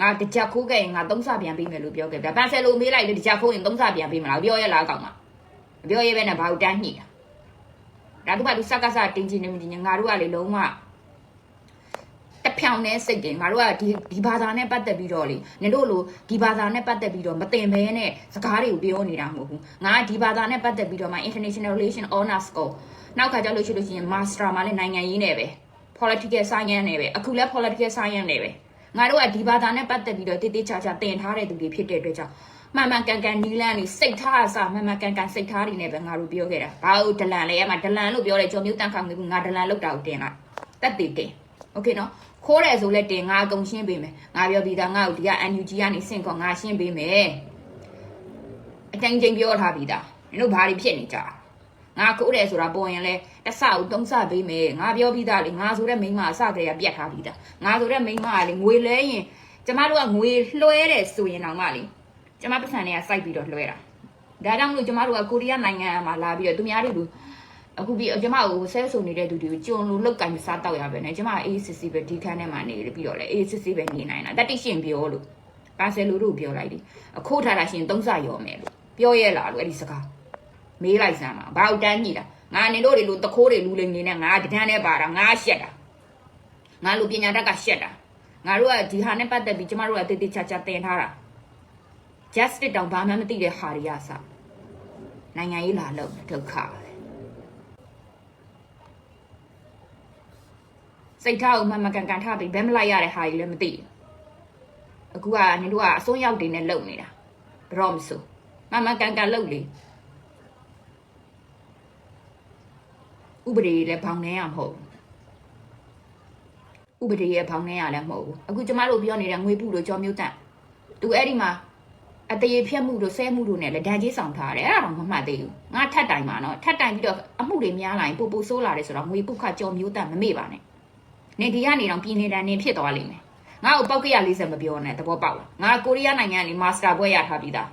ငါတကြက်ခိုးခဲ့ရင်ငါသုံးဆပြန်ပေးမယ်လို့ပြောခဲ့ဗျာပန်ဆယ်လိုမေးလိုက်လေတကြက်ခိုးရင်သုံးဆပြန်ပေးမလားပြောရလားကောက်မှာမပြောရဲပဲနဲ့ဘာလို့တန်းညှိတာဒါတို့ကသူစက်ကစတင်းချင်းနေမင်းငါတို့ကလေလုံးဝတဖြောင်နဲ့စိတ်တယ်ငါတို့ကဒီဒီဘာသာနဲ့ပတ်သက်ပြီးတော့လေနင်တို့လိုဒီဘာသာနဲ့ပတ်သက်ပြီးတော့မတင်ဘဲနဲ့စကားတွေကိုပြောနေတာမဟုတ်ဘူးငါကဒီဘာသာနဲ့ပတ်သက်ပြီးတော့မှ international relation honors ကိုနောက်ခါကျလို့ရှိလို့ရှိရင် master မှာလည်းနိုင်ငံရေးနဲ့ပဲ political science နဲ့ပဲအခုလည်း political science နဲ့ပဲ ငါတို့ကဒီဘာသာနဲ့ပတ်သက်ပြီးတော့တိတိကျကျသင်ထားတဲ့သူတွေဖြစ်တဲ့အတွက်ကြောင့်မှန်မှန်ကန်ကန်နီလန်းလေးစိတ်ထားအစားမှန်မှန်ကန်ကန်စိတ်ထားတွေနဲ့ပဲငါတို့ပြောခဲ့တာဘာလို့ဒလန်လဲအမဒလန်လို့ပြောတယ်ကြော်မျိုးတန်ခါငွေငါဒလန်လောက်တာကိုတင်လိုက်တက်တည်တင်โอเคနော်ခိုးတယ်ဆိုလဲတင်ငါအကုန်ရှင်းပေးမယ်ငါပြောပြီးသားငါ့ကိုဒီက NUG ကနေစင့်ခေါ်ငါရှင်းပေးမယ်အတိုင်းချင်းပြောထားပြီးသားနင်တို့ဘာတွေဖြစ်နေကြ ငါခိုးတယ်ဆိုတာပေါ်ရင်လဲတဆကိုသုံးဆပေးမယ်ငါပြောပြီးသားလေငါဆိုတဲ့မိန်းမအစကတည်းကပြတ်ထားပြီးသားငါဆိုတဲ့မိန်းမကလေငွေလဲရင်ကျမတို့ကငွေလွှဲတယ်ဆိုရင်တော့မှလေကျမပတ်စံတွေကစိုက်ပြီးတော့လွှဲတာဒါကြောင့်မလို့ကျမတို့ကကိုရီးယားနိုင်ငံမှာလာပြီးတော့သူများတွေလူအခုပြီးကျမကိုဆဲဆိုနေတဲ့သူတွေကိုကြုံလို့လောက်ကင်စားတောက်ရပဲねကျမအေးစစ်စစ်ပဲဒီခန်းထဲမှာနေပြီးတော့လေအေးစစ်စစ်ပဲနေနိုင်တာတတိရှင်ပြောလို့ပါဆယ်လိုတို့ပြောလိုက်ဒီအခိုးထားတာရှင်သုံးဆရောမယ်လို့ပြောရဲလားလို့အဲ့ဒီစကား မေးလိုက်စမ်းပါဘာလို့တန်းညိတာငါနေတို့တွေလူတခိုးတွေလူလိမ်နေနဲ့ငါဒီတန်းထဲပါတာငါရှက်တာငါလူပညာတတ်ကရှက်တာငါတို့ကဒီဟာနဲ့ပတ်သက်ပြီးကျမတို့ကတေးသေးချာချာတင်ထားတာ justice တောင်ဘာမှမသိတဲ့ဟာတွေကစနိုင်ငံရေးလာလို့ဒုက္ခပဲစိတ်ထားကိုမှန်မှန်ကန်ကန်ထားပြီးဘယ်မလိုက်ရတဲ့ဟာကြီးလည်းမသိဘူးအခုကနင်တို့ကအစွန်းရောက်တွေနဲ့လုံနေတာဘယ်တော့မဆိုမှန်မှန်ကန်ကန်လုံလေ ဥပဒေလည်းဘောင်နေရမဟုတ်ဘူးဥပဒေရဲ့ဘောင်နေရလည်းမဟုတ်ဘူးအခုကျမတို့ပြောနေတဲ့ငွေပုလို့ကြောမျိုးတန့်သူအဲ့ဒီမှာအတရေဖြတ်မှုတို့ဆဲမှုတို့နဲ့လည်းဒဏ်ကြီးဆောင်ထားတယ်အဲ့ဒါတော့မမှတ်သေးဘူးငါထတ်တိုင်ပါနော်ထတ်တိုင်ပြီးတော့အမှုတွေများလာရင်ပို့ပို့ဆိုးလာတယ်ဆိုတော့ငွေပုခကြောမျိုးတန့်မမေ့ပါနဲ့နေဒီကနေတော့ပြည်နေတာနေဖြစ်သွားလိမ့်မယ်ငါ့ကိုပောက်ကရ40မပြောနဲ့သဘောပေါက်လားငါကိုရီးယားနိုင်ငံကနေမာစတာဘွဲ့ရထားပြီးသား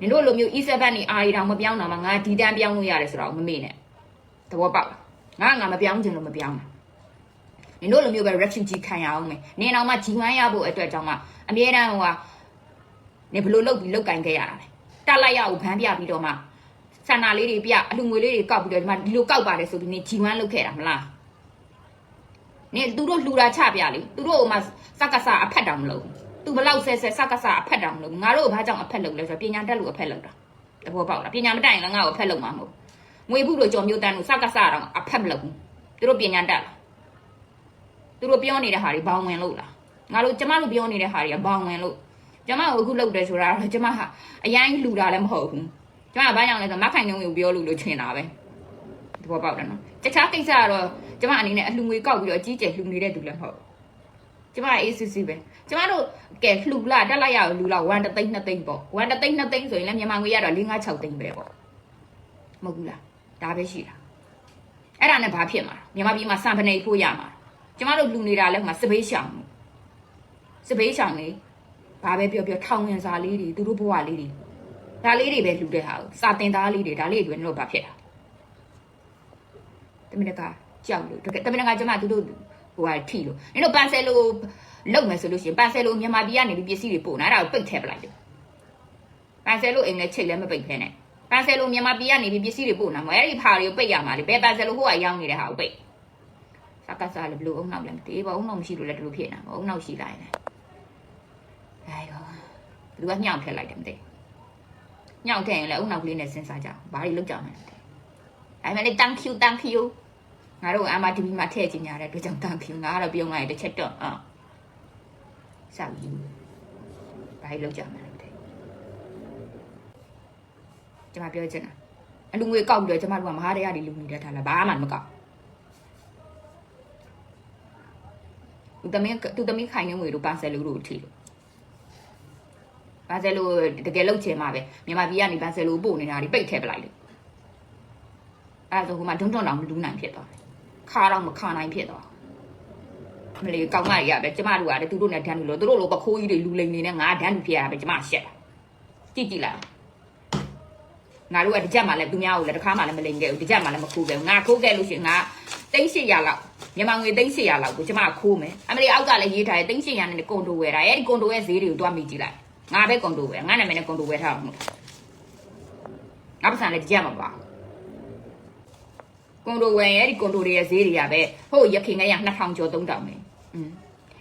နင်တို့လိုမျိုး E7 နေအာရီတောင်မပြောင်းတော့မှငါဒီတန်းပြောင်းလို့ရတယ်ဆိုတော့မမေ့နဲ့ သဘောပေါက်လားငါငါမပြောင်းချင်လို့မပြောင်းဘူးနင်တို့လိုမျိုးပဲ refugee ခံရအောင်မယ်နင်အောင်မှဂျီဝမ်းရဖို့အတွက်ကြောင့်မှအမြဲတမ်းဟိုကနေဘလို့လုတ်ပြီးလုတ်ကင်ခဲ့ရတာလေတက်လိုက်ရအောင်ဖမ်းပြပြီးတော့မှဆန္ဒလေးတွေပြအလူငွေလေးတွေကောက်ပြီးတော့ဒီမှာဒီလိုကောက်ပါတယ်ဆိုပြီးနေဂျီဝမ်းလုတ်ခဲ့တာမလားနေသူတို့လှူတာချပြလေသူတို့ဟိုမှာစက္ကစအဖက်တောင်မလုပ်သူဘလောက်ဆဲဆဲစက္ကစအဖက်တောင်မလုပ်ငါတို့ဘာကြောင့်အဖက်လုပ်လဲဆိုတော့ပညာတက်လို့အဖက်လုပ်တာတဘောပေါက်လားပညာမတက်ရင်လည်းငါ့ကိုအဖက်လုပ်မှာမဟုတ် ငွေဘူးတို့ကြော်မျိုးတန်းတို့စက္ကစတောင်အဖက်မလုပ်ဘူးသူတို့ပညာတက်လားသူတို့ပြောနေတဲ့ဟာတွေဘောင်ဝင်လို့လားငါတို့ကျမတို့ပြောနေတဲ့ဟာတွေကဘောင်ဝင်လို့ကျမကိုအခုလုပ်တယ်ဆိုတာတော့ကျမဟာအရင်လှူတာလည်းမဟုတ်ဘူးကျမကဘာကြောင့်လဲဆိုတော့မခိုင်နှုံးကိုပြောလို့လို့ချင်တာပဲတဘောပေါက်တယ်နော်တခြားကိစ္စကတော့ကျမအနေနဲ့အလှငွေကောက်ပြီးတော့အကြီးကျယ်လှူနေတဲ့သူလည်းမဟုတ်ကျမ ACC ပဲကျမတို့ကဲလှူလာတက်လိုက်ရအောင်လှူလာ1သိန်း2သိန်းပေါ့1သိန်း2သိန်းဆိုရင်လည်းမြန်မာငွေရတော့4 5 6သိန်းပဲပေါ့မဟုတ်ဘူးလား ဒါပဲရှိတာအဲ့ဒါနဲ့ဘာဖြစ်မှာမြန်မာပြည်မှာစံပနေဖို့ရမှာကျမတို့လှူနေတာလည်းဟိုမှာစပေးရှောင်စပေးရှောင်လေဘာပဲပြောပြောထောင်ဝင်စာလေးတွေသူတို့ဘဝလေးတွေဒါလေးတွေပဲလှူတဲ့ဟာကိုစာတင်သားလေးတွေဒါလေးတွေတို့ဘာဖြစ်တာတမင်တကာကြောက်လို့တကယ်တမင်တကာကျမတို့ဟိုဟာထိလို့နင်တို့ပန်ဆယ်လိုလုံမယ်ဆိုလို့ရှိရင်ပန်ဆယ်လိုမြန်မာပြည်ကနေပြီးပစ္စည်းတွေပို့နာအဲ့ဒါကိုပိတ်ထည့်ပလိုက်တယ်ပန်ဆယ်လိုအိမ်နဲ့ချိတ်လည်းမပိတ်ခဲနဲ့ ပန်ဆယ်လိုမြန်မာပြည်ကနေပြီးပစ္စည်းတွေပို့နာမအဲ့ဒီဖာတွေကိုပိတ်ရမှာလေဘယ်ပန်ဆယ်လိုဟိုကရောင်းနေတဲ့ဟာကိုပိတ်စကားစားလည်းဘလို့အုံနောက်လည်းမတည်ပါအုံနောက်မရှိလို့လည်းဒီလိုဖြစ်နေတာအုံနောက်ရှိလိုက်နေအဲရောဘလူကညှောက်ထည့်လိုက်တယ်မသိညှောက်ထည့်ရင်လည်းအုံနောက်ကလေးနဲ့စဉ်းစားကြအောင်ဘာတွေလုပ်ကြမလဲမသိအဲ့မဲ့လေ thank you thank you ငါတို့အမတီဗီမှာထည့်ကြညာတဲ့အတွက်ကြောင့် thank you ငါကတော့ပြုံးလိုက်တစ်ချက်တော့အာဆောက်ယူဘာလို့ကြမှာလဲတဲ့ ကျွန်မပြောချင်တာအလူငွေကောက်ပြီးတော့ကျွန်မတို့ကမဟာတရားတွေလူနေတဲ့ထားလားဘာမှမကောက်သူတမင်းသူတမင်းခိုင်နေငွေတို့ပါဆယ်လူတို့ထီလို့ပါဆယ်လူတကယ်လောက်ချင်မှာပဲမြန်မာပြည်ကနေပါဆယ်လူပို့နေတာဒီပိတ်ထည့်ပလိုက်လေအဲ့ဒါဆိုဟိုမှာဒွန်းတွန်းတောင်မလူနိုင်ဖြစ်သွားတယ်ခါတော့မခါနိုင်ဖြစ်သွားမလေးကောင်းမကြီးကပဲကျမတို့ကလည်းသူတို့နဲ့ဒန်းလူလို့သူတို့လိုပခိုးကြီးတွေလူလိမ်နေနဲ့ငါဒန်းလူဖြစ်ရတာပဲကျမရှက်တာကြည့်ကြည့်လိုက် ငါတို့ကတစ်ချက်မှလည်းသူများကိုလည်းတစ်ခါမှလည်းမလိမ်ခဲ့ဘူးတစ်ချက်မှလည်းမခိုးခဲ့ဘူးငါခိုးခဲ့လို့ရှိရင်ငါသိန်း800လောက်မြန်မာငွေသိန်း800လောက်ကိုကျမခိုးမယ်အမလီအောက်ကလည်းရေးထားတယ်သိန်း800နဲ့ကွန်ဒိုဝယ်တာအဲ့ဒီကွန်ဒိုရဲ့ဈေးတွေကိုတွားမိကြည့်လိုက်ငါပဲကွန်ဒိုဝယ်ငါနာမည်နဲ့ကွန်ဒိုဝယ်ထားအောင်ငါပတ်စံလည်းတစ်ချက်မှပါကွန်ဒိုဝယ်ရဲ့ဒီကွန်ဒိုတွေရဲ့ဈေးတွေကပဲဟုတ်ရခင်ကရ2000ကျော်3000ပဲอืม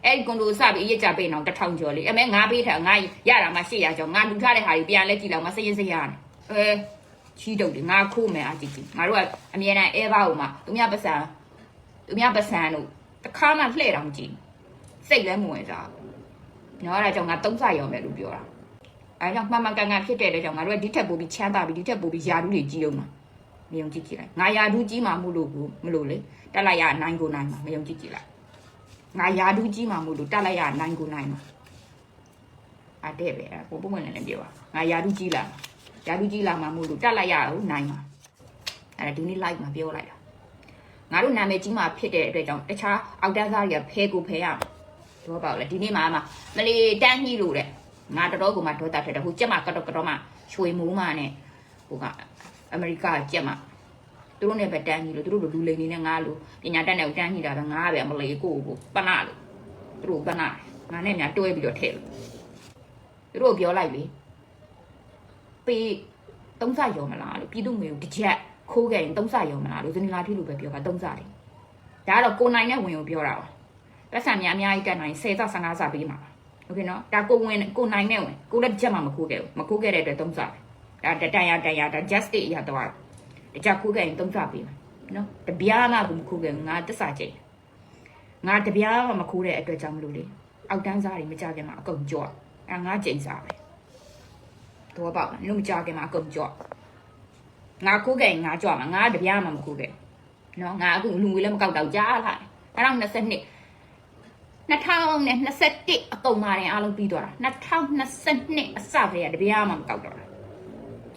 အဲ့ဒီကွန်ဒိုစပြီးအရက်ကြပေးအောင်တစ်ထောင်ကျော်လေးအမေငါပေးထားငါရတာမှ800ကျော်ငါလူထားတဲ့ဟာကြီးပြန်လဲကြည့်လောက်မစရင်စရနေအဲ ချီးတုပ်တယ်ငါခိုးမယ်အကြည့်ကြည့်ငါတို့ကအမြဲတမ်းအဲဘာကိုမှသူများပတ်စံသူများပတ်စံတို့တစ်ခါမှလှဲ့တောင်ကြည့်စိတ်လည်းမဝင်စားဘူးနော်အဲ့ဒါကြောင့်ငါသုံးစရောမယ်လို့ပြောတာအဲကြောင့်မှန်မှန်ကန်ကန်ဖြစ်တဲ့တဲ့ကြောင့်ငါတို့ကဒီထက်ပိုပြီးချမ်းသာပြီးဒီထက်ပိုပြီးယာဒူးတွေကြီးအောင်မှာမယုံကြည်ကြည့်လိုက်ငါယာဒူးကြီးမှမလို့ဘူးမလို့လေတက်လိုက်ရနိုင်ကိုနိုင်မှာမယုံကြည်ကြည့်လိုက်ငါယာဒူးကြီးမှမို့လို့တက်လိုက်ရနိုင်ကိုနိုင်မှာအတဲ့ပဲအဲ့ပုံပုံဝင်လည်းပြောပါငါယာဒူးကြီးလာ ယာဒူးကြီးလာမှမို့လို့တက်လိုက်ရတော့နိုင်မှာအဲ့ဒါဒီနေ့ live မှာပြောလိုက်တာငါတို့နာမည်ကြီးမှဖြစ်တဲ့အတွက်ကြောင့်တခြားအောက်တန်းစားတွေကဖဲကိုဖဲရမယ်တော့ပေါ့လေဒီနေ့မှမှမလီတန်းကြီးလို့တဲ့ငါတော်တော်ကိုမှဒေါသထွက်တယ်ဟိုကြက်မကတော့ကတော့မှချွေမိုးမှနဲ့ဟိုကအမေရိကကြက်မသူတို့နဲ့ပဲတန်းကြီးလို့သူတို့လိုလူလိန်နေနဲ့ငါလိုပညာတတ်နဲ့တန်းကြီးတာပဲငါပဲမလေးကိုကိုပနာလို့သူတို့ပနာငါနဲ့များတွဲပြီးတော့ထည့်လို့သူတို့ပြောလိုက်လေ ပေးသုံးစရောမလားလို့ပြည်သူမျိုးတစ်ချက်ခိုးခဲ့ရင်သုံးစရောမလားလို့ဇနီလာတိလို့ပဲပြောတာသုံးစတယ်ဒါကတော့ကိုနိုင်နဲ့ဝင်ကိုပြောတာပါပတ်စံများအများကြီးတက်နိုင်10စ15စပေးမှာโอเคနော်ဒါကိုဝင်ကိုနိုင်နဲ့ဝင်ကိုလည်းတစ်ချက်မှမခိုးခဲ့ဘူးမခိုးခဲ့တဲ့အတွက်သုံးစတယ်ဒါတန်ရတန်ရဒါ justice အရာတော့ တကြခိုးခဲ့ရင်သုံးချပေးမယ်နော်တပြားမှမခိုးခဲ့ငါတစ္ဆာကျိတ်ငါတပြားမှမခိုးတဲ့အတွက်ကြောင့်မလို့လေအောက်တန်းစားတွေမကြခင်မှာအကုန်ကြော့အဲငါကျိန်စားပဲ တော့ပေါ့နင်တို့မကြခင်မှာအကုန်ကြော့ငါခိုးခဲ့ရင်ငါကြော့မှာငါတပြားမှမခိုးခဲ့နော်ငါအခုလူငွေလည်းမကောက်တော့ကြားလာ2022 2021အကုန်ပါတယ်အားလုံးပြီးသွားတာ2022အစကတည်းကတပြားမှမကောက်တော့တာ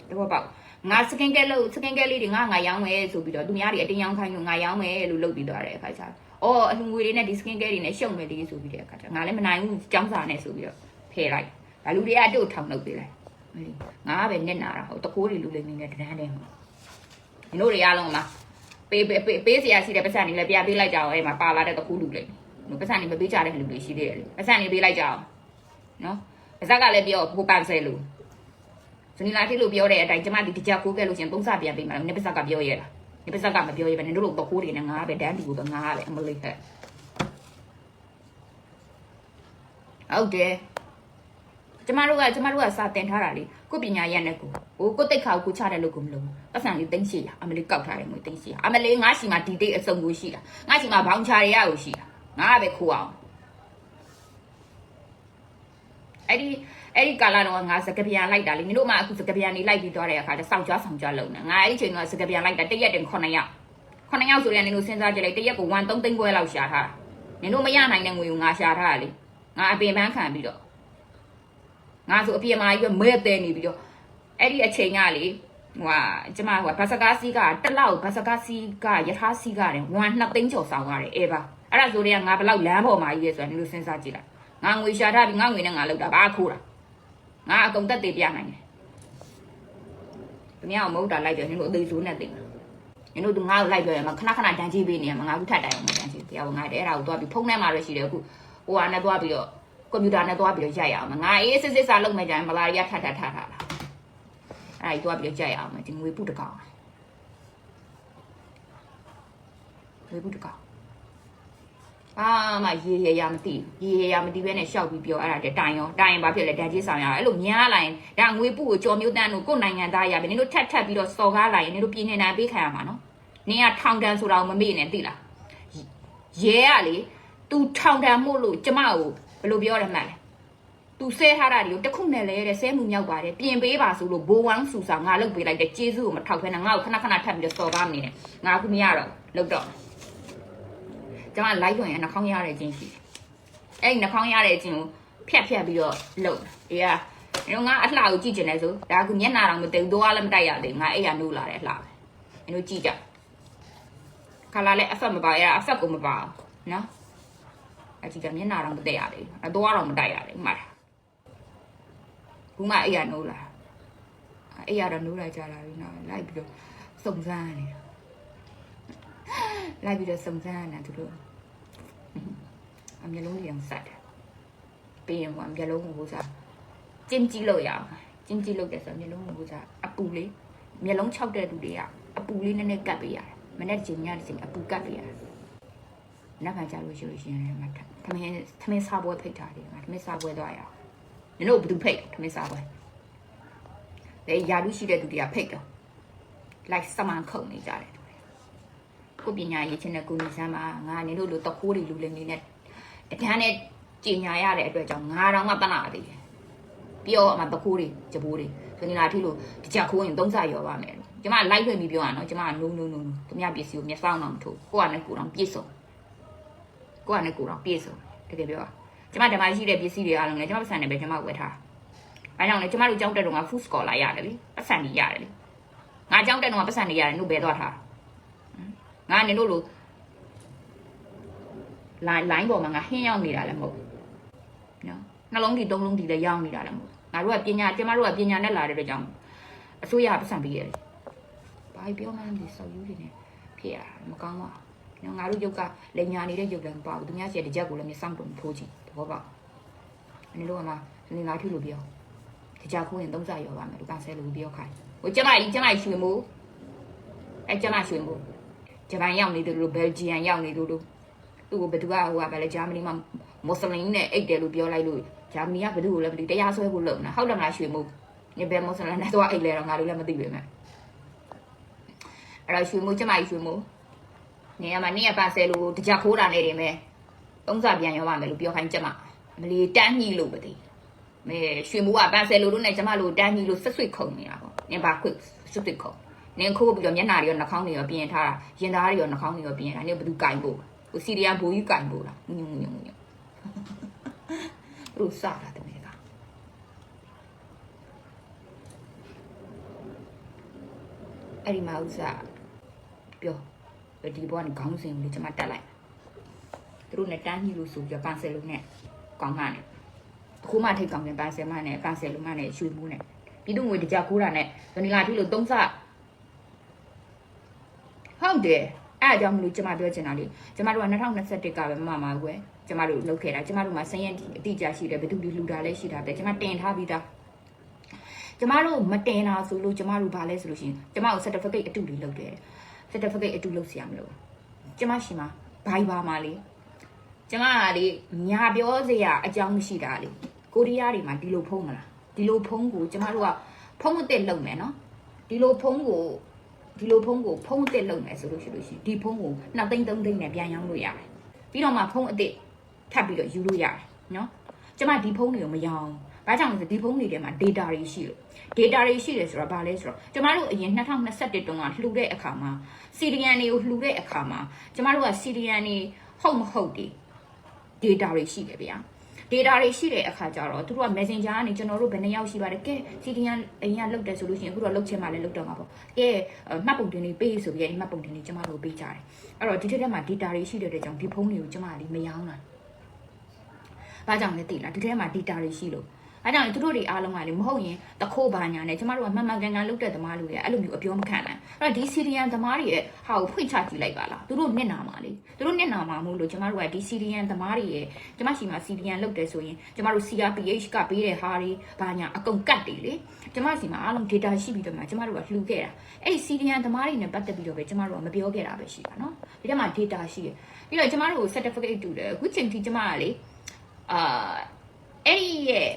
တော့ပေါ့ငါစကင်ကဲလို့စကင်ကဲလေးတွေငါငါရောင်းမယ်ဆိုပြီးတော့သူများတွေအတင်းရောင်းခိုင်းလို့ငါရောင်းမယ်လို့လုပ်ပြီးသွားတဲ့အခါကျတော့အော်အလူငွေတွေနဲ့ဒီစကင်ကဲတွေနဲ့ရှုံမယ်ဒီဆိုပြီးတဲ့အခါကျငါလည်းမနိုင်ဘူးကြောင်းစာနဲ့ဆိုပြီးတော့ဖယ်လိုက်ဒါလူတွေကတို့ထောင်လုပ်ပေးလိုက် ငါကပဲနဲ့နာတာဟုတ်တကိုးတွေလူလိမ့်နေတဲ့တန်းတဲ့မှာညီတို့တွေအားလုံးမှာပေးပေးပေးစရာရှိတဲ့ပတ်စံတွေလည်းပြပေးလိုက်ကြအောင်အဲ့မှာပါလာတဲ့တကူးလူလိမ့်နော်ပတ်စံတွေမပေးကြတဲ့လူတွေရှိသေးတယ်လေပတ်စံတွေပေးလိုက်ကြအောင်နော်ပါဇက်ကလည်းပြောဟိုပန်ဆယ်လူဇနီလာတိလို့ပြောတဲ့အတိုင်းကျမဒီတကြကိုးခဲ့လို့ရှင်သုံးစပြန်ပေးမှာနေပတ်ဆက်ကပြောရဲလားနေပတ်ဆက်ကမပြောရဲပဲနေတို့တို့တကူးတွေနဲ့ငါပဲဒန်းဒီကိုပဲငါပဲအမလေးဟဲ့ဟုတ်တယ် ကျမတို့ကကျမတို့ကစာတင်ထားတာလေကိုပညာရက်နဲ့ကိုဟိုကိုတိတ်ခါကိုချတယ်လို့ကိုမလို့ပတ်စံလေးသိမ့်ရှိရအမလေးကောက်ထားတယ်ငွေသိမ့်ရှိရအမလေးငါစီမှာဒီတိတ်အစုံကိုရှိတာငါစီမှာဘောင်ချာရရကိုရှိတာငါပဲခိုးအောင်အဲ့ဒီအဲ့ဒီကာလာတော့ငါစကပြန်လိုက်တာလေနင်တို့မှအခုစကပြန်နေလိုက်ပြီးသွားတဲ့အခါကျစောင့်ကြွားဆောင်ကြွားလုံနေငါအဲ့ဒီချိန်ကစကပြန်လိုက်တာတရက်တင်9ယောက်9ယောက်ဆိုရင်နင်တို့စဉ်းစားကြည့်လိုက်တရက်ကို1 3သိန်းခွဲလောက်ရှာထားတာနင်တို့မရနိုင်တဲ့ငွေကိုငါရှာထားတာလေငါအပင်ပန်းခံပြီးတော့ ငါဆိုအပြင်းမာကြီးပဲမဲတဲနေပြီးတော့အဲ့ဒီအချိန်ကလေဟိုကကျမဟိုဘတ်စကားစီးကတက်လောက်ဘတ်စကားစီးကယထာစီးကတယ်1 2သိန်းကျော်ဆောင်ရတယ်အဲပါအဲ့ဒါဆိုရင်ငါဘယ်လောက်လမ်းပေါ်မှာကြီးလဲဆိုတာနင်တို့စဉ်းစားကြည့်လိုက်ငါငွေရှာထားပြီးငါငွေနဲ့ငါလောက်တာဘာခိုးတာငါအကုန်တက်သေးပြနိုင်တယ်။တမအောင်မဟုတ်တာလိုက်ပြောနင်တို့အသေးစိုးနဲ့သိမှာ။နင်တို့သူငါ့ကိုလိုက်ပြောရမှာခဏခဏတန်းကြည့်ပေးနေရမှာငါအခုထပ်တိုင်အောင်တန်းကြည့်။တရားကငါတဲ့အဲ့ဒါကိုသွားပြီးဖုန်းထဲမှာပဲရှိတယ်အခုဟိုဟာနဲ့သွားပြီးတော့ ကွန်ပျူတာနဲ့သွားပြီးတော့ရိုက်ရအောင်။ငါအေးစစ်စစ်စာလုပ်နေကြရင်မလာရီကထပ်ထပ်ထပ်ထပ်လာ။အဲ့ဒါကြီးသွားပြီးတော့ရိုက်ရအောင်ဒီငွေပုတကောင်။ငွေပုတကောင်အာမရေရရမသိရေရရမသိပဲနဲ့ရှောက်ပြီးပြောအဲ့ဒါတတိုင်ရောတိုင်ရင်ဘာဖြစ်လဲတန်ကြီးဆောင်ရအဲ့လိုများလာရင်ဒါငွေပုကိုကြော်မျိုးတန်းတို့ကိုနိုင်ငံသားရပဲနင်တို့ထက်ထက်ပြီးတော့စော်ကားလာရင်နင်တို့ပြည်နေနိုင်ပေးခံရမှာနော်နင်ကထောင်တန်းဆိုတာကိုမမေ့နဲ့သိလားရဲကလေ तू ထောင်တန်းမို့လို့ကျမကို ဘယ်လိုပြောရမှန်းလဲ तू ဆဲထားတာဒီကိုတခုနဲ့လဲတဲ့ဆဲမှုမြောက်ပါတယ်ပြင်ပေးပါဆိုလို့ဘိုးဝမ်းဆူစာငါလုတ်ပေးလိုက်တဲ့ကျေးဇူးကိုမထောက်ဖဲနဲ့ငါ့ကိုခဏခဏထပ်ပြီးတော့စော်ကားနေတယ်ငါကမရတော့လုတ်တော့ကျွန်မ live ဝင်ရနှာခေါင်းရတဲ့ချင်းရှိတယ်။အဲ့ဒီနှာခေါင်းရတဲ့ချင်းကိုဖြတ်ဖြတ်ပြီးတော့လှုပ်။အေးကကျွန်တော်ငါအလှကိုကြည့်ကျင်တယ်ဆိုဒါကမျက်နှာတော့မသိဘူးသွားလည်းမတိုက်ရသေးငါအဲ့ရနိုးလာတယ်အလှပဲ။ကျွန်တော်ကြည့်ကြ။ခလာလည်းအဖက်မပါရအဖက်ကိုမပါနော်။ အကြည့်ကမျက်နှာတော့မသိရသေးဘူး။အသွားတော့မတိုက်ရသေးဘူးမှတ်။ဘူးမအဲ့ရနိုးလာအဲ့ရတော့နိုးလိုက်ကြလာပြီနော်လိုက်ပြီးတော့စုံစမ်းနေတာလိုက်ပြီးတော့စုံစမ်းနေတာသူတို့အမျက်လုံးကြီးအောင်စတယ်ပြီးရင်ကအမျက်လုံးကိုဟိုစားကျင်းကြည့်လို့ရအောင်ကျင်းကြည့်လို့တဲ့ဆိုမျက်လုံးကိုဟိုစားအပူလေးမျက်လုံး၆တဲ့သူတွေကအပူလေးနည်းနည်းကတ်ပေးရတယ်မနေ့ကညညတစ်ချိန်အပူကတ်ပေးရတယ် နောက်ခါကြလို့ရှိလို့ရှိရင်မထထမင်းထမင်းစားပွဲဖိတ်ထားတယ်ငါထမင်းစားပွဲသွားရအောင်နင်တို့ဘယ်သူဖိတ်ထမင်းစားပွဲလေယာလူရှိတဲ့သူတွေကဖိတ်တော့လိုက်စမန်ခုံနေကြတယ်ကိုပညာရေးချင်းတဲ့ကိုနေစမ်းမှာငါနင်တို့လိုတခိုးတွေလူလင်နေနဲ့တကန်းနဲ့ကြင်ညာရတဲ့အတွက်ကြောင့်ငါတော့မှတနာသေးတယ်ပြီးတော့အမှတခိုးတွေကြပိုးတွေဆိုနေလာထိလို့တကြခိုးရင်သုံးဆရောပါမယ်ကျမလိုက်ဖွင့်ပြီးပြောရအောင်ကျမက no no no သူများပစ္စည်းကိုမျက်စောင်းတော့မထိုးကိုကလည်းကိုတော့ပြည့်စုံ ကိုကလည်းကိုတော့ပြည့်စုံတကယ်ပြောကျမဓမ္မရှိတဲ့ပစ္စည်းတွေအားလုံးလည်းကျမပတ်စံနဲ့ပဲကျမဝယ်ထားအဲကြောင့်လေကျမတို့ကြောင်းတက်တော့က food scholar ရတယ်လေပတ်စံကြီးရတယ်လေငါကြောင်းတက်တော့ကပတ်စံတွေရတယ်တို့ဘယ်သွားထားငါနေတို့လို့ line line ပေါ်မှာငါဟင်းရောက်နေတာလည်းမဟုတ်နော်နှလုံးဒီသုံးလုံးဒီလည်းရောက်နေတာလည်းမဟုတ်ငါတို့ကပညာကျမတို့ကပညာနဲ့လာတဲ့အတွက်ကြောင့်အစိုးရပတ်စံပေးရတယ်ဘာပြောမှန်းဒီစောက်ယူနေတယ်ဖြစ်ရမကောင်းပါ နော်ငါတို့ရုပ်ကလက်ညာနေတဲ့ရုပ်လည်းမပေါ့သူများစီတဲ့ကြက်ကိုလည်းမျက်စောင်းတုံထိုးချင်သဘောပေါက်အနေလို့ကမှနေလာထူလို့ပြောတကြခိုးရင်သုံးစားရောပါမယ်လူကဆဲလို့ပြောခိုင်းဟိုကျမကြီးကျမကြီးရွှေမိုးအဲကျမရွှေမိုးဂျပန်ရောက်နေတယ်လို့ဘယ်ဂျီယန်ရောက်နေတယ်လို့သူ့ကိုဘယ်သူကဟိုကပဲလေဂျာမနီမှာမွတ်စလင်နဲ့အိတ်တယ်လို့ပြောလိုက်လို့ဂျာမနီကဘယ်သူကိုလဲမသိတရားဆွဲဖို့လုပ်နေတာဟုတ်တယ်မလားရွှေမိုးနေဘယ်မွတ်စလင်နဲ့တော့အိတ်လဲတော့ငါတို့လည်းမသိပေမဲ့အဲ့တော့ရွှေမိုးကျမကြီးရွှေမိုး နေရာမှာနေရပါဆဲလို့တကြခိုးတာနေတယ်မဲ့သုံးစားပြန်ရောပါမယ်လို့ပြောခိုင်းကျမမလီတန်းကြီးလို့မသိမဲရွှေမိုးကပန်းဆဲလို့လို့နဲ့ကျမလို့တန်းကြီးလို့ဆွတ်ဆွတ်ခုံနေတာပေါ့နင်ပါခွတ်ဆွတ်ဆွတ်ခုံနင်ခိုးပြီးတော့မျက်နှာတွေရောနှာခေါင်းတွေရောပြင်ထားတာရင်သားတွေရောနှာခေါင်းတွေရောပြင်ထားနင်ဘယ်သူကင်ဖို့ဟိုစီရီယာဘိုးကြီးကင်ဖို့လားငုံငုံငုံငုံသူစားတာတမင်ကအဲ့ဒီမှာဥစားပြော ဒီဘောကနေခေါင်းစဉ်ကိုကျမတက်လိုက်သူတို့နဲ့တန်းကြီးလို့ဆိုပြီးပန်းဆယ်လုံးနဲ့ကောင်းမှနဲ့ခိုးမထိတ်ကောင်းတဲ့ပန်းဆယ်မနဲ့ပန်းဆယ်လုံးမနဲ့ရွှေဘူးနဲ့ပြည်သူငွေတကြခိုးတာနဲ့ဗနီလာထိလို့သုံးဆဟုတ်တယ်အဲ့အကြောင်းမလို့ကျမပြောချင်တာလေကျမတို့က2021ကပဲမမမှာကွယ်ကျမတို့လုပ်ခဲ့တာကျမတို့မှာစရင်အတိအကျရှိတယ်ဘယ်သူဒီလူတာလဲရှိတာပဲကျမတင်ထားပြီးသားကျမတို့မတင်တာဆိုလို့ကျမတို့ဘာလဲဆိုလို့ရှိရင်ကျမတို့ certificate အတူတူလုပ်တယ် certificate အတူလုပ်စီရမလို့ကျမရှိမှာဘိုင်ဘာမှာလေကျမကလေညာပြောစရာအကြောင်းမရှိတာလေကိုရီးယားတွေမှာဒီလိုဖုံးမလားဒီလိုဖုံးကိုကျမတို့ကဖုံးအစ်စ်လုပ်မယ်နော်ဒီလိုဖုံးကိုဒီလိုဖုံးကိုဖုံးအစ်စ်လုပ်မယ်ဆိုလို့ရှိလို့ရှိရင်ဒီဖုံးကိုနှစ်သိန်းသုံးသိန်းနဲ့ပြန်ရောင်းလို့ရတယ်ပြီးတော့မှဖုံးအစ်စ်ထပ်ပြီးတော့ယူလို့ရတယ်နော်ကျမဒီဖုံးတွေကိုမရောင်း ဘာကြောင့်လဲဆိုဒီဖုန်းတွေထဲမှာ data တွေရှိလို့ data တွေရှိတယ်ဆိုတော့ဘာလဲဆိုတော့ကျမတို့အရင်2021တုန်းကလှူတဲ့အခါမှာ CDN တွေကိုလှူတဲ့အခါမှာကျမတို့က CDN တွေဟုတ်မဟုတ်ဒီ data တွေရှိတယ်ဗျာ data တွေရှိတဲ့အခါကျတော့သူတို့က messenger ကနေကျွန်တော်တို့ဘယ်နှယောက်ရှိပါတယ်ကဲ CDN အရင်ကလုတ်တယ်ဆိုလို့ရှိရင်အခုတော့လုတ်ချင်မှလည်းလုတ်တော့မှာပေါ့ကဲမှတ်ပုံတင်တွေပေးဆိုပြီးအဲ့ဒီမှတ်ပုံတင်တွေကျမတို့ပေးကြတယ်အဲ့တော့ဒီထက်ထဲမှာ data တွေရှိတဲ့အတွက်ကြောင့်ဒီဖုန်းတွေကိုကျမကလေးမရောင်းတာဘာကြောင့်လဲသိလားဒီထဲမှာ data တွေရှိလို့ အဲကြောင့်သူတို့တွေအားလုံးကလေမဟုတ်ရင်တခိုးဘာညာနဲ့ကျမတို့ကမှန်မှန်ကန်ကန်လုပ်တဲ့သမားလူတွေအဲ့လိုမျိုးအပြောမခံနိုင်အဲ့တော့ဒီစီရီယန်သမားတွေရဲ့ဟာကိုဖွင့်ချကြည့်လိုက်ပါလားသူတို့မျက်နာမှာလေသူတို့မျက်နာမှာမို့လို့ကျမတို့ကဒီစီရီယန်သမားတွေရဲ့ကျမရှိမှာစီရီယန်လုပ်တယ်ဆိုရင်ကျမတို့ CRPH ကပေးတဲ့ဟာတွေဘာညာအကုန်ကတ်တယ်လေကျမစီမှာအားလုံး data ရှိပြီးတော့မှကျမတို့ကလှူခဲ့တာအဲ့ဒီစီရီယန်သမားတွေနဲ့ပတ်သက်ပြီးတော့ပဲကျမတို့ကမပြောခဲ့တာပဲရှိတာနော်ဒီထဲမှာ data ရှိတယ်ပြီးတော့ကျမတို့ certificate တူတယ်အခုချိန်ထိကျမကလေအာအဲ့ဒီရဲ့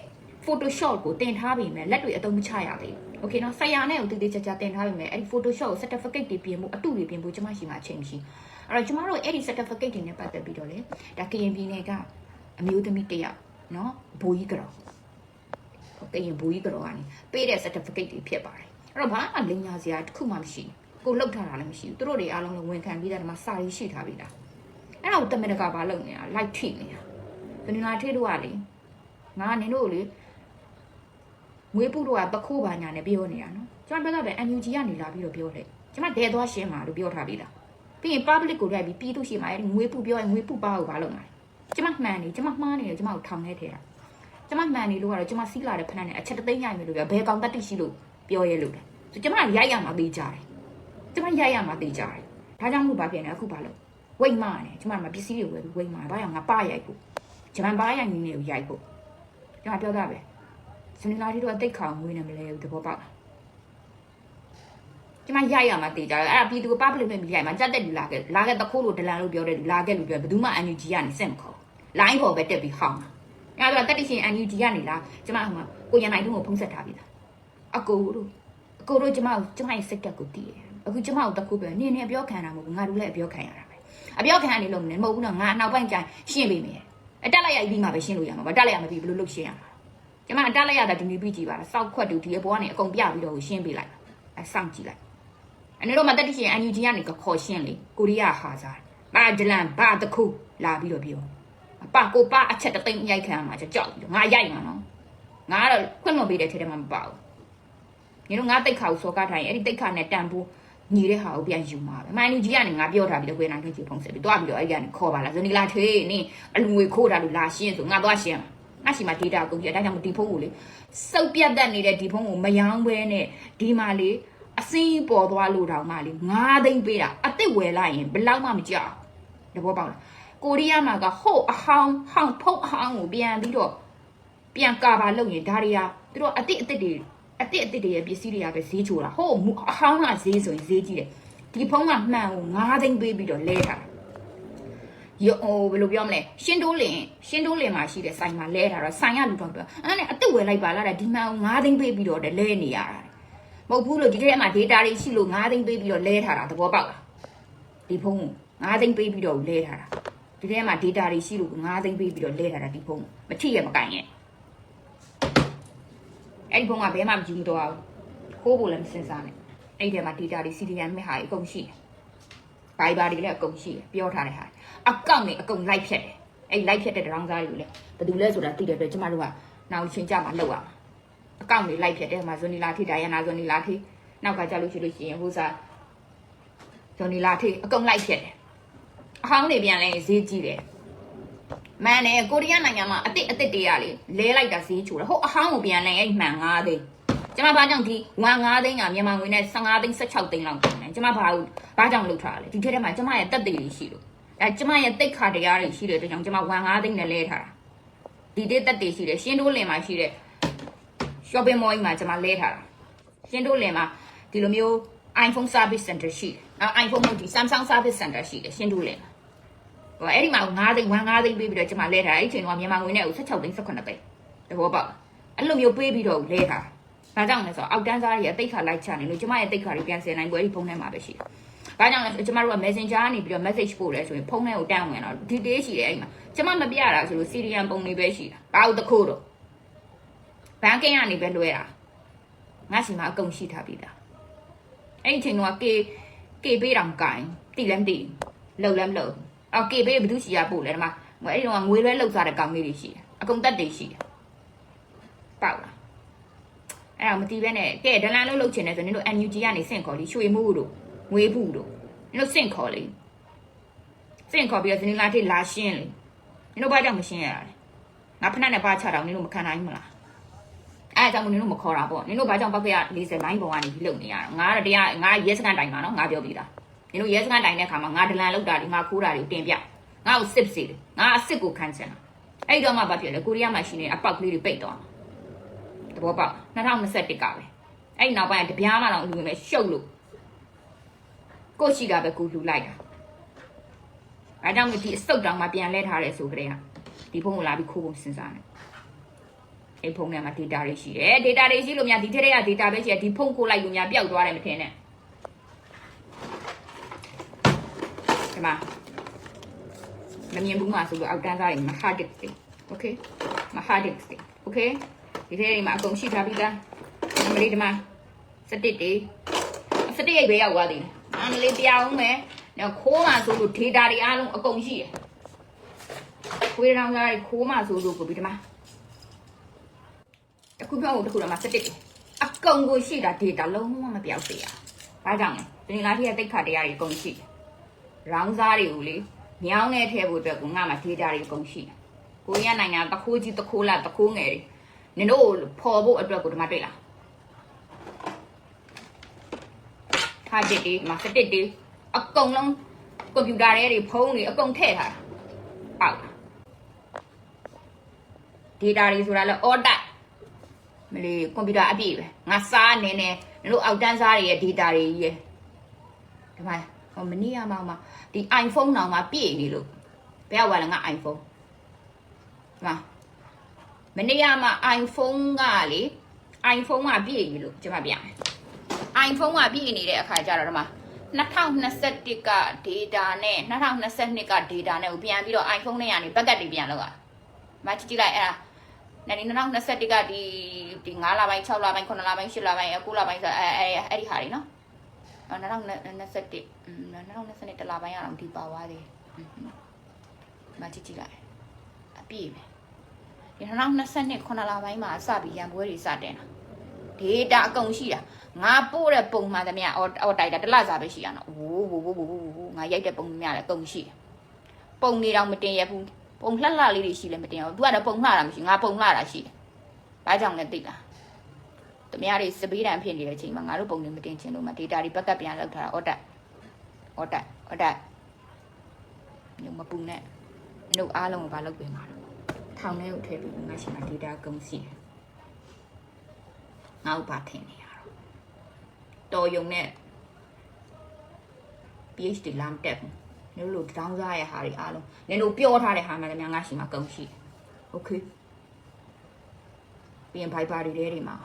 Photoshop ကိုတင်ထားပြီမဲ့လက်တွေအသုံးမချရဘူး။ Okay နော်ဆရာနဲ့ကိုတည်တည်ချာချာတင်ထားပြီမဲ့အဲ့ဒီ Photoshop ကို certificate တွေပြင်ဖို့အတုတွေပြင်ဖို့ကျမရှိမှအချိန်မရှိ။အဲ့တော့ကျမတို့အဲ့ဒီ certificate တွေနဲ့ပတ်သက်ပြီးတော့လေဒါ KN ပြည်နယ်ကအမျိုးသမီးတစ်ယောက်နော်ဘိုးကြီးကတော့ဟုတ်ကဲ့ရင်ဘိုးကြီးကတော့ကနေပေးတဲ့ certificate တွေဖြစ်ပါတယ်။အဲ့တော့ဘာမှလင်ညာစရာတစ်ခုမှမရှိဘူး။ကိုလောက်ထားတာလည်းမရှိဘူး။သူတို့တွေအားလုံးလည်းဝန်ခံပြီးသားဒီမှာစာရေးရှိထားပြီးသား။အဲ့ဒါကိုတမင်တကာဘာလုပ်နေတာ light ထိနေတာ။ဘယ်နေလားထိတို့ကလေငါနင်တို့လေ ငွေပုတော့ကပခိုးပါညာနဲ့ပြောနေတာနော်ကျွန်တော်ဘက်ကပဲ NUG ကနေလာပြီးတော့ပြောတယ်ကျွန်မဒဲသွားရှင်းမှာလို့ပြောထားပြီးသားပြီးရင် public ကိုလိုက်ပြီးပြည်သူရှင်းမှာအဲ့ဒီငွေပုပြောရင်ငွေပုပါကိုဘာလုပ်မှာလဲကျွန်မမှန်နေကျွန်မမှားနေတယ်ကျွန်မကိုထောင်နေထဲတာကျွန်မမှန်နေလို့ကတော့ကျွန်မစီးလာတဲ့ဖက်နဲ့အချက်တသိန်းရိုက်မယ်လို့ပြောဘယ်ကောင်တက်တိရှိလို့ပြောရဲလို့တယ်ဆိုကျမရိုက်ရမှာသေးကြတယ်ကျမရိုက်ရမှာသေးကြတယ်ဒါကြောင့်မို့ဘာဖြစ်နေအခုဘာလို့ဝိတ်မာနေကျမမပစ္စည်းတွေဝယ်ပြီးဝိတ်မာဘာကြောင့်ငါပရိုက်ဖို့ဂျပန်ပါရိုက်နေနေကိုရိုက်ဖို့ကျမပြောတာပဲ စနေလာတီတို့အသိခေါင်ငွေနေမလဲသဘောပေါက်လားကျမရိုက်ရမှာတေးကြတယ်အဲ့ဒါပြည်သူက public နဲ့မြည်ရိုက်မှာကြက်တက်လူလာခဲ့လာခဲ့တခိုးလို့ဒလန်လို့ပြောတယ်လူလာခဲ့လူပြောဘယ်သူမှ NUG ကနေစင့်မခေါ် line ပေါ်ပဲတက်ပြီးဟောင်းတာအဲ့ဒါတက်တိရှင် NUG ကနေလားကျမဟိုမှာကိုရန်နိုင်တို့ကိုဖုံးဆက်ထားပြီးသားအကိုတို့အကိုတို့ကျမကိုကျမရဲ့စိတ်တက်ကိုတည်တယ်အခုကျမကိုတခုပဲနင်းနေအပြောခံတာမဟုတ်ဘူးငါတို့လည်းအပြောခံရတာပဲအပြောခံရနေလို့မနေမဟုတ်ဘူးနော်ငါနောက်ပိုင်းကျရင်ရှင်းပေးမယ်အတက်လိုက်ရပြီးမှပဲရှင်းလို့ရမှာပါတက်လိုက်ရမပြီးဘယ်လိုလုပ်ရှင်းရမှာ ကျမအတက်လိုက်ရတာဒီနေ့ပြီးကြည့်ပါလားစောက်ခွက်တူဒီအပေါ်ကနေအကုန်ပြပြီးတော့ရှင်းပေးလိုက်အဲစောင့်ကြည့်လိုက်အနေတော့မတက်တိရှင် NUG ကနေခေါ်ရှင်းလေကိုရီးယားဟာစားဘာဒလန်ဘာတခုလာပြီးတော့ပြောအပကိုပအချက်တသိမ့်ရိုက်ခံရမှာကြောက်ပြီးတော့ငါရိုက်မှာနော်ငါကတော့ခွင့်လွန်ပေးတဲ့ထဲထဲမှာမပါဘူးညီတို့ငါတိတ်ခါကိုစောကားထိုင်အဲ့ဒီတိတ်ခါနဲ့တန်ဖို့ညီတဲ့ဟာကိုပြန်ယူမှာပဲမိုင်းလူကြီးကနေငါပြောထားပြီးတော့ခွေးနိုင်ထွေးချီဖုံးဆက်ပြီးတော့ပြီးတော့အဲ့ကနေခေါ်ပါလားဇနီလာထေးနင်းအလူငွေခိုးတာလို့လာရှင်းဆိုငါသွားရှင်းမှာ ငါရှိမှာ data ကုန်ပြီအဲဒါကြောင့်ဒီဖုန်းကိုလေစုပ်ပြတ်တတ်နေတဲ့ဒီဖုန်းကိုမယောင်းဘဲနဲ့ဒီမှာလေအစင်းပေါ်သွားလို့တောင်မှလေ9သိန်းပေးတာအစ်စ်ဝယ်လိုက်ရင်ဘယ်လောက်မှမကြောက်တဘောပေါက်လားကိုရီးယားမှာကဟို့အဟောင်းဟောင်းဖုတ်အဟောင်းကိုပြန်ပြီးတော့ပြန်ကာပါလုပ်ရင်ဒါတွေကသူတို့အစ်စ်အစ်စ်တွေအစ်စ်အစ်စ်တွေရဲ့ပစ္စည်းတွေကပဲဈေးချိုတာဟို့အဟောင်းကဈေးဆိုရင်ဈေးကြီးတယ်ဒီဖုန်းကမှန်ကို9သိန်းပေးပြီးတော့လဲထားတာယော ဟိုဘယ်လိုပြောမလဲရှင်းတိုးလင်ရှင်းတိုးလင်မှာရှိတဲ့ဆိုင်မှာလဲထားတော့ဆိုင်ရလူတော့ပြောအဲ့နဲ့အစ်စ်ဝယ်လိုက်ပါလားဒီမှန်ကို9သိန်းပေးပြီးတော့လဲနေရတာမဟုတ်ဘူးလို့ဒီထဲမှာ data တွေရှိလို့9သိန်းပေးပြီးတော့လဲထားတာသဘောပေါက်လားဒီဖုန်းကို9သိန်းပေးပြီးတော့လဲထားတာဒီထဲမှာ data တွေရှိလို့9သိန်းပေးပြီးတော့လဲထားတာဒီဖုန်းမထိရမကင်ရဲ့အဲ့ဒီဖုန်းကဘယ်မှမကြည့်မတော့ဘူးခိုးဖို့လည်းမစင်စားနဲ့အဲ့ဒီထဲမှာ data တွေ CDN မဲ့ဟာတွေအကုန်ရှိတယ် Viber တွေလည်းအကုန်ရှိတယ်ပြောထားတဲ့ဟာအကောင့်တွေအကုန်လိုက်ဖြတ်တယ်အဲ့ဒီလိုက်ဖြတ်တဲ့တောင်းစားတွေကိုလည်းဘယ်သူလဲဆိုတာသိတဲ့အတွက်ကျမတို့ကနောက်ချင်းကြမှာလောက်ရမှာအကောင့်တွေလိုက်ဖြတ်တယ်ဟိုမှာဇွန်နီလာထိဒါယနာဇွန်နီလာထိနောက်ကကြလို့ရှိလို့ရှိရင်ဟိုစားဇွန်နီလာထိအကုန်လိုက်ဖြတ်တယ်အဟောင်းတွေပြန်လဲဈေးကြီးတယ်မှန်တယ်ကိုရီးယားနိုင်ငံမှာအစ်စ်အစ်စ်တွေကလေလဲလိုက်တာဈေးချိုတယ်ဟုတ်အဟောင်းကိုပြန်လဲအဲ့မှန်9သိန်း ကျမဘာကြောင့်ဒီ1 5သိန်းကမြန်မာငွေနဲ့15သိန်း16သိန်းလောက်ပြန်လဲကျမဘာဘာကြောင့်လုပ်ထားလဲဒီထက်ထဲမှာကျမရဲ့တက်သေးတွေရှိလို့အဲကျမရဲ့တိတ်ခါတရားတွေရှိတဲ့အတွက်ကြောင့်ကျမ1 5သိန်းနဲ့လဲထားတာဒီတေးတက်တွေရှိတယ်ရှင်းတိုးလင်မှာရှိတဲ့ shopping mall မှာကျမလဲထားတာရှင်းတိုးလင်မှာဒီလိုမျိုး iPhone service center ရှိတယ်နော် iPhone မဟုတ်ဒီ Samsung service center ရှိတယ်ရှင်းတိုးလင်မှာဟိုအဲ့ဒီမှာ9သိန်း1 5သိန်းပေးပြီးတော့ကျွန်မလဲထားအဲ့ဒီချိန်ကမြန်မာငွေနဲ့16သိန်း18သိန်းတဘောပေါက်အဲ့လိုမျိုးပေးပြီးတော့လဲထား ဘာကြောင့်လဲဆိုတော့အောက်တန်းစားတွေအသိခါလိုက်ချနေလို့ကျွန်မရဲ့သိခါတွေပြန်ဆယ်နိုင်ပွဲဒီဖုန်းထဲမှာပဲရှိတယ်ဘာကြောင့်လဲဆိုကျွန်မတို့က Messenger ကနေပြီးတော့ message ပို့လဲဆိုရင်ဖုန်းထဲကိုတန်းဝင်တော့ detail ရှိတယ်အဲ့မှာကျွန်မမပြတာဆိုလို့ Syrian ပုံတွေပဲရှိတာဘာလို့တခိုးတော့ဘန်ကင်ကနေပဲလွှဲတာငါစီမှာအကုန်ရှိထားပြီးသားအဲ့ဒီချိန်တော့ K K ပေးတောင်ကင်တိလည်းမတိလုံလည်းမလုံအော်ကေဘေးဘယ်သူရှိရပို့လဲဒီမှာအဲ့ဒီတော့ငွေလွဲလောက်စားတဲ့ကောင်လေးတွေရှိတယ်အကုန်တက်တွေရှိတယ်ပေါက်လား အဲ့ဒါမတီးပဲနဲ့ကဲဒလန်လုံးလုတ်ချင်တယ်ဆိုရင်တို့ NUG ကနေစင့်ခေါ်လိရွှေမှုတို့ငွေဘူးတို့နင်တို့စင့်ခေါ်လိစင့်ခေါ်ပြီးတော့ဇနီလာထိလာရှင်းလေနင်တို့ဘာကြောင့်မရှင်းရတာလဲငါဖက်နဲ့ပါချတော့နင်တို့မခံနိုင်ဘူးမလားအဲ့ဒါကြောင့်နင်တို့မခေါ်တာပေါ့နင်တို့ဘာကြောင့်ပောက်ကရ40 line ပုံကနေပြီးလုံနေရတာငါကတရားငါရဲစကန်တိုင်မှာနော်ငါပြောပြီးသားနင်တို့ရဲစခန်းတိုင်တဲ့ခါမှာငါဒလန်လောက်တာဒီငါခိုးတာတွေတင်ပြငါ့ကိုစစ်စီတယ်ငါအစ်စ်ကိုခံချင်တာအဲ့တော့မှဘာဖြစ်လဲကိုရီးယားမှာရှိနေအပေါက်ကလေးတွေပိတ်သွားတ ဘောပေါက်2021ကပဲအဲ့နောက်ပိုင်းတပြားမှတော့လူဝင်မဲ့ရှုပ်လို့ကိုရှိတာပဲကိုလူလိုက်တာအဲကြောင့်ဒီအစုတ်တောင်မှပြန်လဲထားတယ်ဆိုကြတဲ့ဟာဒီဖုန်းကိုလာပြီးခိုးဖို့စဉ်းစားတယ်အဲ့ဖုန်းထဲမှာ data တွေရှိတယ် data တွေရှိလို့များဒီထက်တွေက data ပဲရှိတယ်ဒီဖုန်းကိုလိုက်လို့များပျောက်သွားတယ်မထင်နဲ့ဒီမှာမမြင်ဘူးမှာဆိုလို့အောက်တန်းသားတွေမှာ hard disk တွေ okay မှာ hard disk တွေ okay ဒီထဲတွေမှာအကုန်ရှိထားပြီးသားအမလေးဒီမှာစတစ်တွေစတစ်ရိတ်ပဲရောက်သွားသေးတယ်အမလေးပြောင်းမယ်နော်ခိုးမှဆိုလို့ data တွေအားလုံးအကုန်ရှိတယ်ခွေးတောင်သားတွေခိုးမှဆိုလို့ကိုပြီးဒီမှာတခုပြောတခုတော့မှာစတစ်တွေအကုန်ကိုရှိတာ data လုံးဝမပြောက်စေရဘာကြောင့်လဲဒီလားထိရဲ့တိတ်ခါတရားတွေအကုန်ရှိတယ်ရောင်းစားတွေကိုလေညောင်းနေထဲဖို့အတွက်ကိုငါမှ data တွေအကုန်ရှိတယ်။ကိုရီးယားနိုင်ငံတခိုးကြီးတခိုးလာတခိုးငယ်တွေ နင်တို့ဖော်ဖို့အတွက်ကိုဒီမှာတွေ့လား။ဟာဂျစ်တွေဒီမှာစတစ်တွေအကုန်လုံးကွန်ပျူတာတွေဖုန်းတွေအကုန်ထည့်ထားတာပေါက်ဒေတာတွေဆိုတာလဲအော်တက်မလီကွန်ပျူတာအပြည့်ပဲငါစားနေနေတို့အောက်တန်းစားတွေရဲ့ဒေတာတွေကြီးရဲ့ဒီမှာဟိုမနေ့ကမှမှဒီ iPhone တောင်မှပြည့်နေလို့ဘယ်ရောက်သွားလဲငါ iPhone ဒီမှာ မနေ့ကမှ iPhone ကလေ iPhone ကပြည့်ပြီလို့ကျွန်မပြမယ် iPhone ကပြည့်နေတဲ့အခါကျတော့ဒီမှာ2021က data နဲ့2022က data နဲ့ကိုပြန်ပြီးတော့ iPhone နဲ့ကနေ backup တွေပြန်လုပ်ရမကြည့်ကြည့်လိုက်အဲ့ဒါနိုင်2021ကဒီဒီ9လပိုင်း6လပိုင်း9လပိုင်း10လပိုင်း9လပိုင်းဆိုအဲအဲအဲ့ဒီဟာတွေနော်အော်2021อืม2022တလပိုင်းရအောင်ဒီပါသွားသေးမကြည့်ကြည့်လိုက်အပြည့်ပဲ ဒီ2022 9လပိုင်းမှာစပြီးရန်ပွဲတွေစတင်တာ data အကုန်ရှိတာငါပို့တဲ့ပုံမှန်သမျှအော်အော်တိုက်တာတစ်လစာပဲရှိရနော်ဝိုးဝိုးဝိုးဝိုးဝိုးဝိုးငါရိုက်တဲ့ပုံသမျှလည်းအကုန်ရှိတယ်ပုံနေတော့မတင်ရဘူးပုံလှလှလေးတွေရှိလည်းမတင်ရဘူးသူကတော့ပုံလှတာမရှိငါပုံလှတာရှိတယ်ဘာကြောင့်လဲသိလားသမျှတွေစပေးတန်ဖြစ်နေတဲ့အချိန်မှာငါတို့ပုံတွေမတင်ချင်လို့မ data တွေ backup ပြန်လောက်ထားတာအော်တက်အော်တက်အော်တက်ညမပူနဲ့နှုတ်အားလုံးကိုဘာလုပ်ပေးမှာလဲ ထောင်ထဲကိုထည့်ပြီးငါရှိမှာ data အကုန်ရှိတယ်ငါ့ဘာထင်နေရတော့တော်ယုံနဲ့ PhD လာမတက်ဘူးနင်တို့လိုတောင်းစားရတဲ့ဟာတွေအားလုံးနင်တို့ပြောထားတဲ့ဟာမှလည်းငါရှိမှာကုန်ရှိတယ်โอเคပြီးရင် Viber တွေထဲတွေမှာ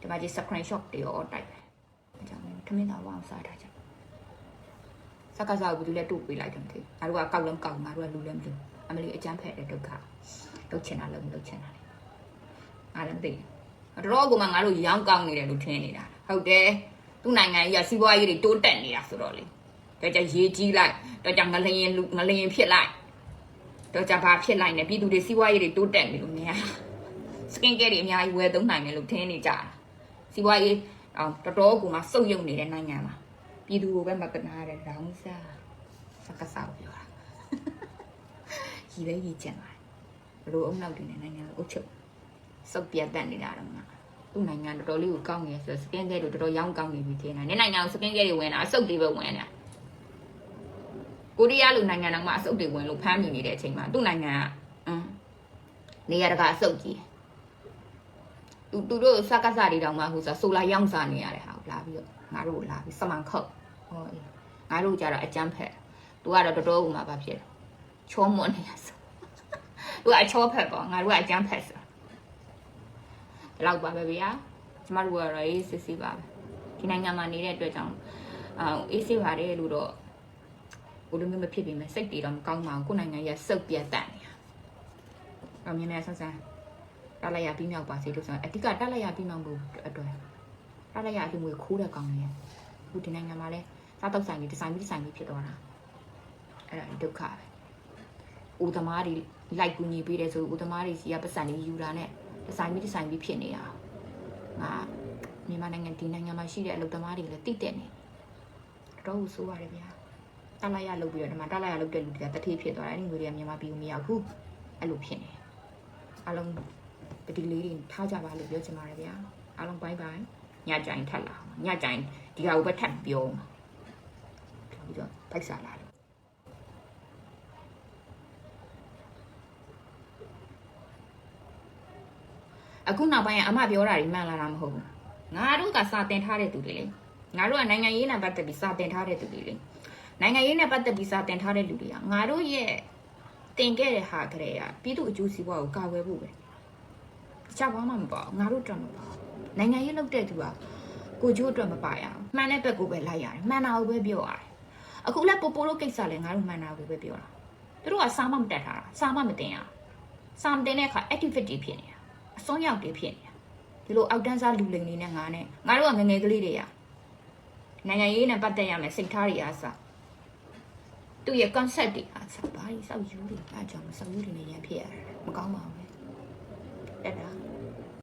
ဒီမှာဒီ screenshot တွေရောတိုက်ပဲအကြောင်းလည်းခမင်းသားဝအောင်စားထားကြစကားစားဘူးသူလည်းတို့ပေးလိုက်တယ်မသိငါတို့ကကောက်လုံးကောက်ငါတို့ကလူလည်းမလူ အမလီအကျန်းဖက်တဲ့ဒုက္ခလုတ်ချင်တာလုံးလုတ်ချင်တာလေငါလည်းမသိဘူးတော့ကမှငါတို့ရောင်းကောင်းနေတယ်လို့ထင်နေတာဟုတ်တယ်သူ့နိုင်ငံကြီးကစီးပွားရေးတွေတိုးတက်နေတာဆိုတော့လေတော့ကြရေးကြီးလိုက်တော့ကြငလျင်လူငလျင်ဖြစ်လိုက်တော့ကြဘာဖြစ်လိုက်နေပြည်သူတွေစီးပွားရေးတွေတိုးတက်နေလို့များစကင်ကဲတွေအများကြီးဝယ်သုံးနိုင်တယ်လို့ထင်နေကြတာစီးပွားရေးအောင်တော်တော်ကိုမှစုပ်ယုံနေတဲ့နိုင်ငံမှာပြည်သူကိုပဲမကနာတဲ့ရောင်းစားစကားစားပြောတာ ကြီးပဲကြီးကျင်လာဘလို့အုံနောက်တင်တဲ့နိုင်ငံကိုအုပ်ချုပ်စုပ်ပြတ်တတ်နေတာတော့ငါသူ့နိုင်ငံတော်တော်လေးကိုကောင်းနေဆိုစကင်ကဲတွေတော်တော်ရောင်းကောင်းနေပြီထင်တာနေနိုင်ငံကိုစကင်ကဲတွေဝင်တာအစုပ်တွေပဲဝင်တာကိုရီးယားလိုနိုင်ငံတော်မှာအစုပ်တွေဝင်လို့ဖမ်းမိနေတဲ့အချိန်မှာသူ့နိုင်ငံကအင်းနေရာတကာအစုပ်ကြီးသူသူတို့စကားစားတွေတောင်မှဟိုဆိုဆိုလာရောင်းစားနေရတဲ့ဟာကိုလာပြီးတော့ငါတို့လာပြီးစမန်ခုတ်ဟောအေးငါတို့ကြတော့အကျန်းဖက်သူကတော့တော်တော်ဟိုမှာဘာဖြစ်လဲ ချောမွန်နေရဆိုသူကအချောဖက်ပေါ့ငါတို့ကအကျန်းဖက်ဆိုဒီလောက်ပါပဲဗျာကျမတို့ကတော့အေးစစ်စစ်ပါပဲဒီနိုင်ငံမှာနေတဲ့အတွက်ကြောင့်အာအေးစစ်ပါတယ်လို့တော့ဘယ်လိုမျိုးမဖြစ်ပြီမဲ့စိတ်တွေတော့မကောင်းပါဘူးကိုယ်နိုင်ငံရစုပ်ပြတ်တတ်နေတာ။အောင်မြင်မြတ်ဆန်းဆန်းတက်လိုက်ရပြီးမြောက်ပါစေလို့ဆိုတော့အဓိကတက်လိုက်ရပြီးမြောက်ဖို့အတွက်တက်လိုက်ရအပြင်ငွေခိုးတဲ့ကောင်တွေအခုဒီနိုင်ငံမှာလဲစားတော့ဆိုင်ကြီးဒီဇိုင်းပြီးဒီဇိုင်းပြီးဖြစ်သွားတာအဲ့ဒါဒုက္ခပဲ။ ဦးသမားတွေလိုက်ကူညီပေးတယ်ဆိုဦးသမားတွေစီကပတ်စံလေးယူတာနဲ့ဒီဇိုင်းပြီးဒီဇိုင်းပြီးဖြစ်နေတာ။ငါမြန်မာနိုင်ငံဒီနိုင်ငံမှာရှိတဲ့အလုပ်သမားတွေလည်းတိတက်နေတော့ဟုတ်ဆိုးရတယ်ဗျာ။တက်လိုက်ရလုပ်ပြီးတော့ဒီမှာတက်လိုက်ရလုပ်တဲ့လူတွေကတတိဖြစ်သွားတယ်အဲ့ဒီငွေတွေကမြန်မာပြည်ကိုမရောက်ဘူးအဲ့လိုဖြစ်နေအလုံးပတိလေးတွေထားကြပါလို့ပြောချင်ပါတယ်ဗျာအလုံးဘိုင်းဘိုင်းညကြိုင်ထက်လာညကြိုင်ဒီဟာကိုပဲထပ်ပြောမှာပြီးတော့ဖိုက်စားလာလို့ အခုနောက်ပိုင်းကအမပြောတာတွေမှန်လာတာမဟုတ်ဘူးငါတို့ကစာတင်ထားတဲ့သူတွေလေငါတို့ကနိုင်ငံရေးနဲ့ပတ်သက်ပြီးစာတင်ထားတဲ့သူတွေလေနိုင်ငံရေးနဲ့ပတ်သက်ပြီးစာတင်ထားတဲ့လူတွေကငါတို့ရဲ့တင်ခဲ့တဲ့ဟာကလေးကပြည်သူအကျိုးစီးပွားကိုကာကွယ်ဖို့ပဲတခြားဘာမှမပါဘူးငါတို့အတွက်မပါဘူးနိုင်ငံရေးလုပ်တဲ့သူကကိုကျိုးအတွက်မပါရအောင်မှန်တဲ့ဘက်ကိုပဲလိုက်ရတယ်မှန်တာကိုပဲပြောရတယ်အခုလက်ပိုပိုတို့ကိစ္စလည်းငါတို့မှန်တာကိုပဲပြောတာသူတို့ကစာမမတက်ထားတာစာမမတင်ရစာမတင်တဲ့အခါ activity ဖြစ်နေတာ အစွန်းရောက်တွေဖြစ်နေတာဒီလိုအောက်တန်းစားလူလိမ်နေနဲ့ငါနဲ့ငါတို့ကငငယ်ကလေးတွေကနိုင်ငံရေးနဲ့ပတ်သက်ရမယ်စိတ်ထားတွေအားစားသူရဲ့ concept တွေအားစားဘာတွေစောက်ယူတွေအားကြောင့်စောက်ယူတွေနဲ့ရန်ဖြစ်ရတယ်မကောင်းပါဘူးလေတက်တာ